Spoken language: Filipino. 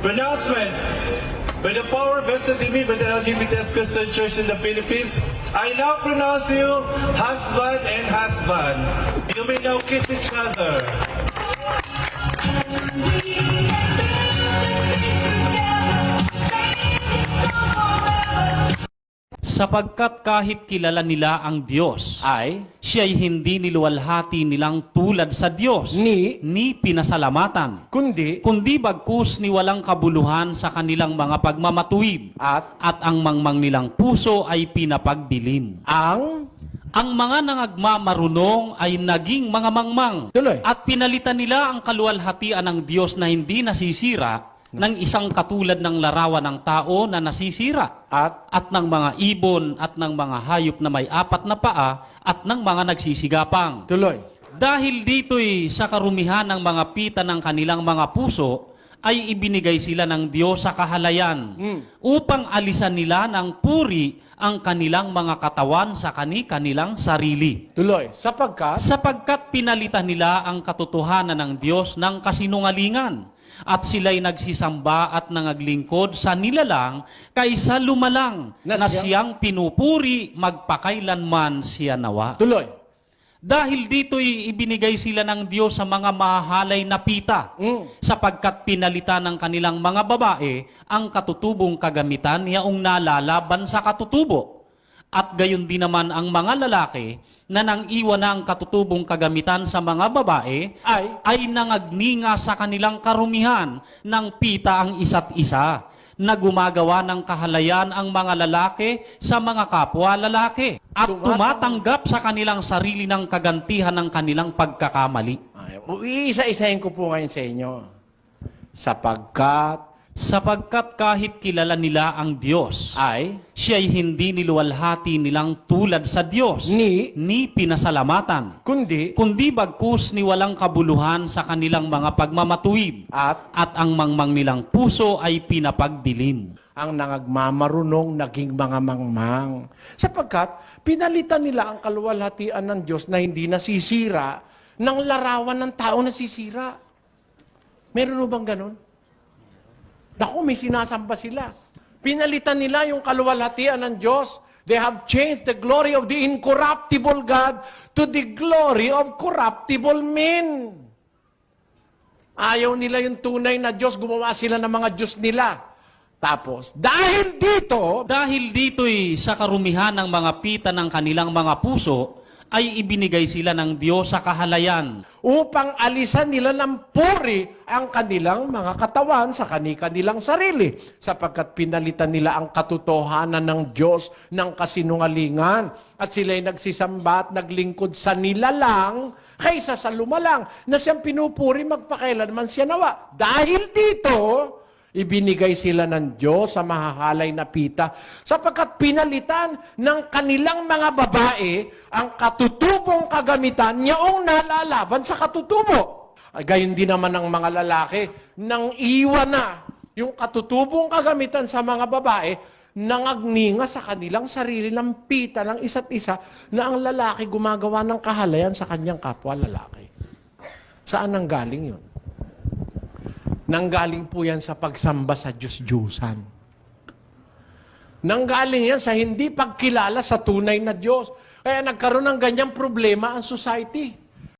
Pronouncement. By the power vested in me by the LGBTS Christian Church in the Philippines, I now pronounce you husband and husband. You may now kiss each other. Sapagkat kahit kilala nila ang Diyos, ay siya'y hindi niluwalhati nilang tulad sa Diyos, Ni? ni pinasalamatan, kundi kundi bagkus ni walang kabuluhan sa kanilang mga pagmamatuwid, at at ang mangmang nilang puso ay pinapagdilim. ang Ang mga nangagmamarunong ay naging mga mangmang, tuloy. at pinalitan nila ang kaluwalhatian ng Diyos na hindi nasisira ng isang katulad ng larawan ng tao na nasisira At at ng mga ibon at ng mga hayop na may apat na paa at ng mga nagsisigapang. tuloy. Dahil dito'y sa karumihan ng mga pita ng kanilang mga puso, ay ibinigay sila ng Diyos sa kahalayan Mm. upang alisan nila ng puri ang kanilang mga katawan sa kani-kanilang sarili. Tuloy. Sapagkat Sapagkat pinalitan nila ang katotohanan ng Diyos ng kasinungalingan at sila'y nagsisamba at nangaglingkod sa nilalang kaysa lumalang Na na, siyang- pinupuri magpakailanman siya nawa. tuloy. Dahil dito'y ibinigay sila ng Diyos sa mga mahalay na pita Mm. sapagkat pinalitan ng kanilang mga babae ang katutubong kagamitan yaong nalalaban sa katutubo. At gayon din naman ang mga lalaki na nang iwan ang katutubong kagamitan sa mga babae Ay ay nangagninga sa kanilang karumihan ng pita ang isa't isa na gumagawa ng kahalayan ang mga lalaki sa mga kapwa lalaki at Tumatang- tumatanggap sa kanilang sarili ng kagantihan ng kanilang pagkakamali. Iisa-isahin ko po ngayon sa inyo. Sapagkat Sapagkat kahit kilala nila ang Diyos, ay siya'y hindi niluwalhati nilang tulad sa Diyos, ni ni pinasalamatan, kundi kundi bagkus ni walang kabuluhan sa kanilang mga pagmamatuwid, at at ang mangmang nilang puso ay pinapagdilim. ang nangagmamarunong naging mga mangmang. Sapagkat pinalitan nila ang kaluwalhatian ng Diyos na hindi nasisira ng larawan ng tao nasisira. Meron mo bang ganun? Naku, may sinasamba sila. Pinalitan nila yung kaluwalhatian ng Diyos. They have changed the glory of the incorruptible God to the glory of corruptible men. Ayaw nila yung tunay na Diyos, gumawa sila ng mga Diyos nila. Tapos, dahil dito, Dahil dito'y sa karumihan ng mga pita ng kanilang mga puso, ay ibinigay sila ng Diyos sa kahalayan upang alisan nila ng puri ang kanilang mga katawan sa kani-kanilang sarili, sapagkat pinalitan nila ang katotohanan ng Diyos ng kasinungalingan at sila'y nagsisamba at naglingkod sa nilalang kaysa sa lumalang na siyang pinupuri magpakailanman siya nawa. Dahil dito, Ibinigay sila ng Diyos sa mahahalay na pita sapagkat pinalitan ng kanilang mga babae ang katutubong kagamitan niyaong nalalaban sa katutubo. Ay, Gayon din naman ang mga lalaki nang iwan na yung katutubong kagamitan sa mga babae nangagninga sa kanilang sarili ng pita ng isa't isa na ang lalaki gumagawa ng kahalayan sa kanyang kapwa lalaki. Saan ang galing yun? Nanggaling po yan sa pagsamba sa Diyos-Diyusan. Nanggaling yan sa hindi pagkilala sa tunay na Diyos. Kaya nagkaroon ng ganyang problema ang society.